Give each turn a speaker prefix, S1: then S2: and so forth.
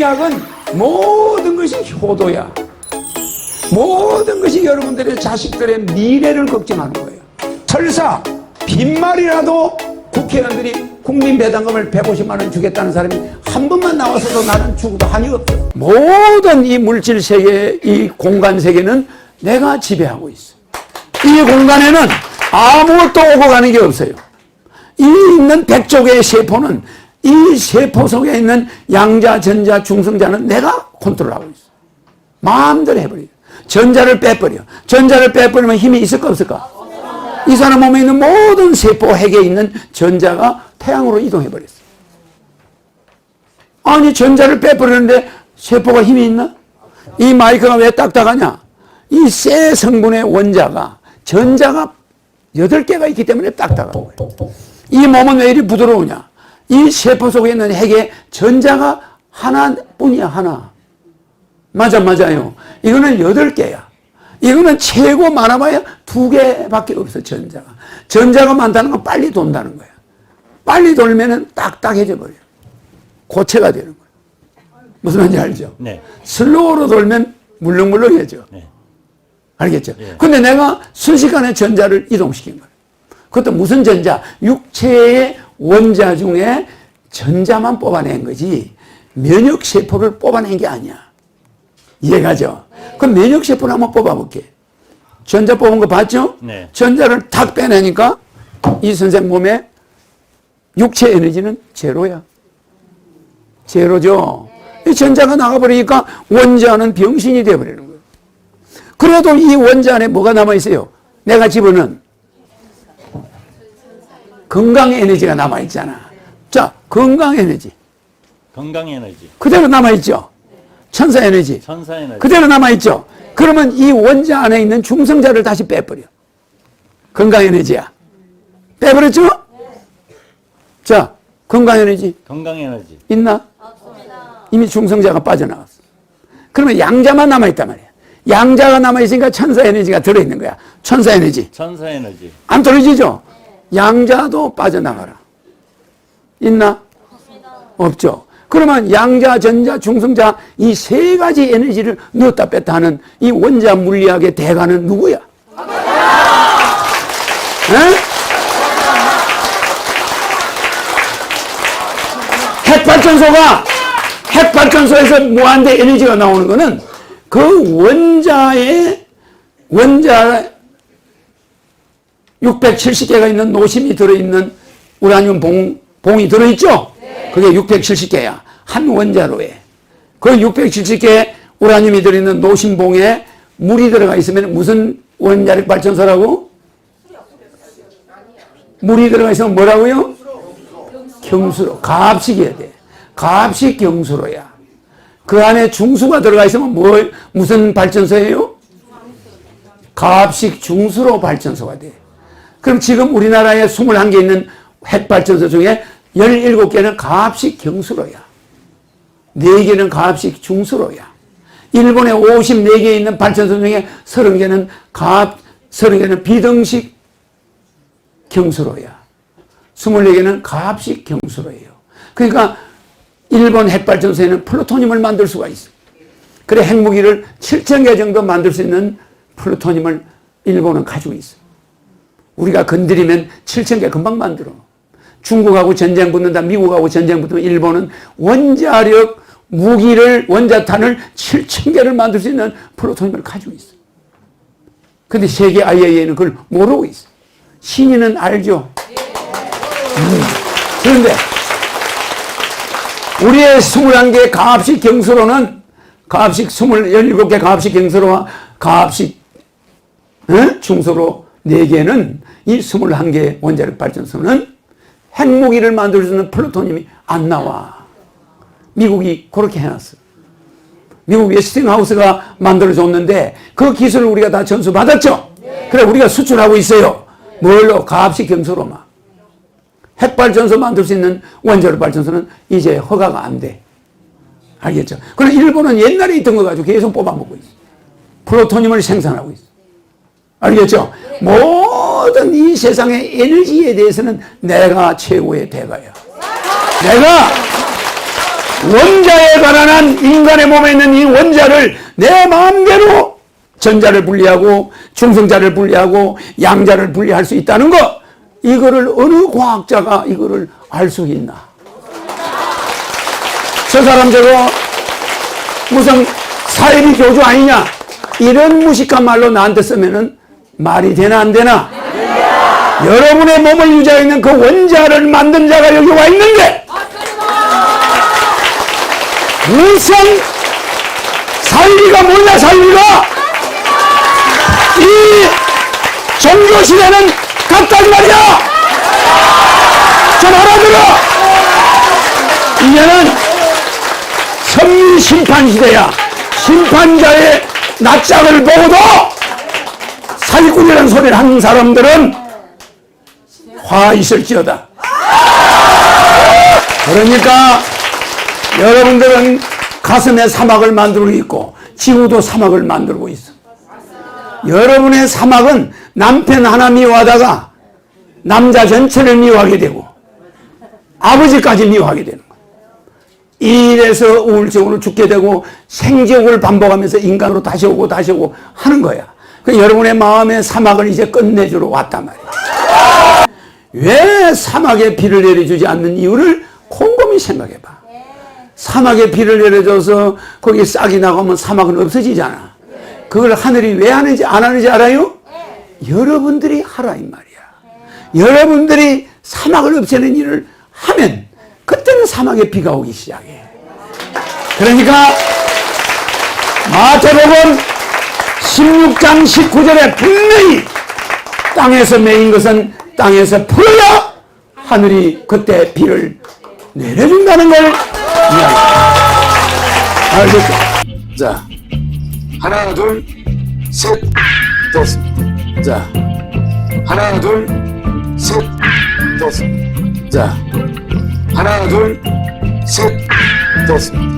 S1: 생약은 모든 것이 효도야. 모든 것이 여러분들의 자식들의 미래를 걱정하는 거예요. 설사 빈말이라도 국회의원들이 국민 배당금을 150만 원 주겠다는 사람이 한 번만 나와서도 나는 죽어도 한이 없어. 모든 이 물질 세계, 이 공간 세계는 내가 지배하고 있어. 이 공간에는 아무것도 오고 가는 게 없어요. 이 있는 백조개의 세포는 이 세포 속에 있는 양자, 전자, 중성자는 내가 컨트롤하고 있어. 마음대로 해버려. 전자를 빼버려. 전자를 빼버리면 힘이 있을까 없을까? 이 사람 몸에 있는 모든 세포 핵에 있는 전자가 태양으로 이동해버렸어. 아니, 전자를 빼버리는데 세포가 힘이 있나? 이 마이크가 왜 딱딱하냐? 이 쇠 성분의 원자가, 전자가 8개가 있기 때문에 딱딱한 거예요. 이 몸은 왜 이리 부드러우냐? 이 세포 속에 있는 핵에 전자가 하나뿐이야, 하나. 맞아, 맞아요. 이거는 8개야. 이거는 최고 많아봐야 두 개밖에 없어, 전자가. 전자가 많다는 건 빨리 돈다는 거야. 빨리 돌면은 딱딱해져 버려. 고체가 되는 거야. 무슨 말인지 알죠?
S2: 네.
S1: 슬로우로 돌면 물렁물렁해져.
S2: 네.
S1: 알겠죠?
S2: 예.
S1: 근데 내가 순식간에 전자를 이동시킨 거예요. 그것도 무슨 전자? 육체의 원자 중에 전자만 뽑아낸 거지 면역세포를 뽑아낸 게 아니야. 이해가죠? 그럼 면역세포를 한번 뽑아볼게. 전자 뽑은 거 봤죠?
S2: 네.
S1: 전자를 탁 빼내니까 이 선생 몸에 육체 에너지는 제로야. 제로죠? 이 전자가 나가버리니까 원자는 병신이 되어버리는 거예요. 그래도 이 원자 안에 뭐가 남아있어요? 내가 집어넣은 건강 에너지가 남아있잖아. 자, 건강 에너지.
S2: 건강 에너지,
S1: 그대로 남아있죠? 천사 에너지.
S2: 천사 에너지,
S1: 그대로 남아있죠? 그러면 이 원자 안에 있는 중성자를 다시 빼버려. 건강 에너지야. 빼버렸죠? 자, 건강 에너지
S2: 건강 에너지,
S1: 있나? 이미 중성자가 빠져나갔어. 그러면 양자만 남아있단 말이야. 양자가 남아있으니까 천사 에너지가 들어있는 거야. 천사 에너지.
S2: 천사 에너지,
S1: 안 떨어지죠? 양자도 빠져나가라. 있나? 없죠. 그러면 양자, 전자, 중성자 이 세 가지 에너지를 넣었다 뺐다 하는 이 원자 물리학의 대가는 누구야? 에? 핵발전소가 핵발전소에서 무한대 에너지가 나오는 거는 그 원자의 원자 670개가 있는 노심이 들어있는 우라늄 봉, 봉이 들어있죠? 그게 670개야. 한 원자로 해. 그 670개 우라늄이 들어있는 노심봉에 물이 들어가 있으면 무슨 원자력 발전소라고? 물이 들어가 있으면 뭐라고요? 경수로. 가압식이어야 돼. 가압식 경수로야. 그 안에 중수가 들어가 있으면 뭐, 무슨 발전소예요? 가압식 중수로 발전소가 돼. 그럼 지금 우리나라에 21개 있는 핵발전소 중에 17개는 가압식 경수로야. 4개는 가압식 중수로야. 일본에 54개 있는 발전소 중에 30개는 가압, 30개는 비등식 경수로야. 24개는 가압식 경수로예요. 그러니까 일본 핵발전소에는 플루토늄을 만들 수가 있어. 그래 핵무기를 7,000개 정도 만들 수 있는 플루토늄을 일본은 가지고 있어. 우리가 건드리면 7,000개 금방 만들어. 중국하고 전쟁 붙는다, 미국하고 전쟁 붙으면 일본은 원자력 무기를, 원자탄을 7,000개를 만들 수 있는 플루토늄을 가지고 있어. 근데 세계 IAEA는 그걸 모르고 있어. 신인은 알죠? 음. 그런데 우리의 21개 가압식 경수로는 가압식 17개 가압식 경수로와 가압식 어? 중소로 4개는 이 21개 원자력 발전소는 핵무기를 만들 수 있는 플루토늄이 안 나와. 미국이 그렇게 해놨어. 미국 웨스팅하우스가 만들어줬는데 그 기술을 우리가 다 전수받았죠? 그래, 우리가 수출하고 있어요. 뭘로? 가압식 경수로만. 핵발전소 만들 수 있는 원자력 발전소는 이제 허가가 안 돼. 알겠죠? 그럼 일본은 옛날에 있던 거 가지고 계속 뽑아먹고 있어. 플루토늄을 생산하고 있어. 알겠죠? 모 든 이 세상의 에너지에 대해서는 내가 최고의 대가야. 내가 원자에 관한 인간의 몸에 있는 이 원자를 내 마음대로 전자를 분리하고 중성자를 분리하고 양자를 분리할 수 있다는 것 이거를 어느 과학자가 이거를 알 수 있나? 저 사람 저거 무슨 사이비 교주 아니냐? 이런 무식한 말로 나한테 쓰면은 말이 되나 안 되나 여러분의 몸을 유지하고 있는 그 원자를 만든 자가 여기 와 있는데 무슨 살리가 뭐냐 살리가? 이 종교 시대는 갔단 말이야. 좀 알아들어. 이제는 선민 심판 시대야. 심판자의 낯짝을 보고도 사기꾼이라는 소리를 하는 사람들은 화 있을지어다 그러니까 여러분들은 가슴에 사막을 만들고 있고 지구도 사막을 만들고 있어. 여러분의 사막은 남편 하나 미워하다가 남자 전체를 미워하게 되고 아버지까지 미워하게 되는 거야. 이래서 우울증으로 죽게 되고 생지옥을 반복하면서 인간으로 다시 오고 다시 오고 하는 거야. 그 여러분의 마음의 사막을 이제 끝내주러 왔단 말이야. 왜 사막에 비를 내려주지 않는 이유를 곰곰이 생각해봐. 사막에 비를 내려줘서 거기 싹이 나가면 사막은 없어지잖아. 그걸 하늘이 왜 하는지 안 하는지 알아요? 여러분들이 하라 이 말이야. 여러분들이 사막을 없애는 일을 하면 그때는 사막에 비가 오기 시작해. 그러니까 마태복음 16장 19절에 분명히 땅에서 매인 것은 땅에서 풀어야 하늘이 그때 비를 내려준다는 걸 이야기합니다. 알겠죠? 자, 하나, 둘, 셋, 됐습니다. 자, 하나, 둘, 셋, 됐습니다. 자, 하나, 둘, 셋, 됐습니다.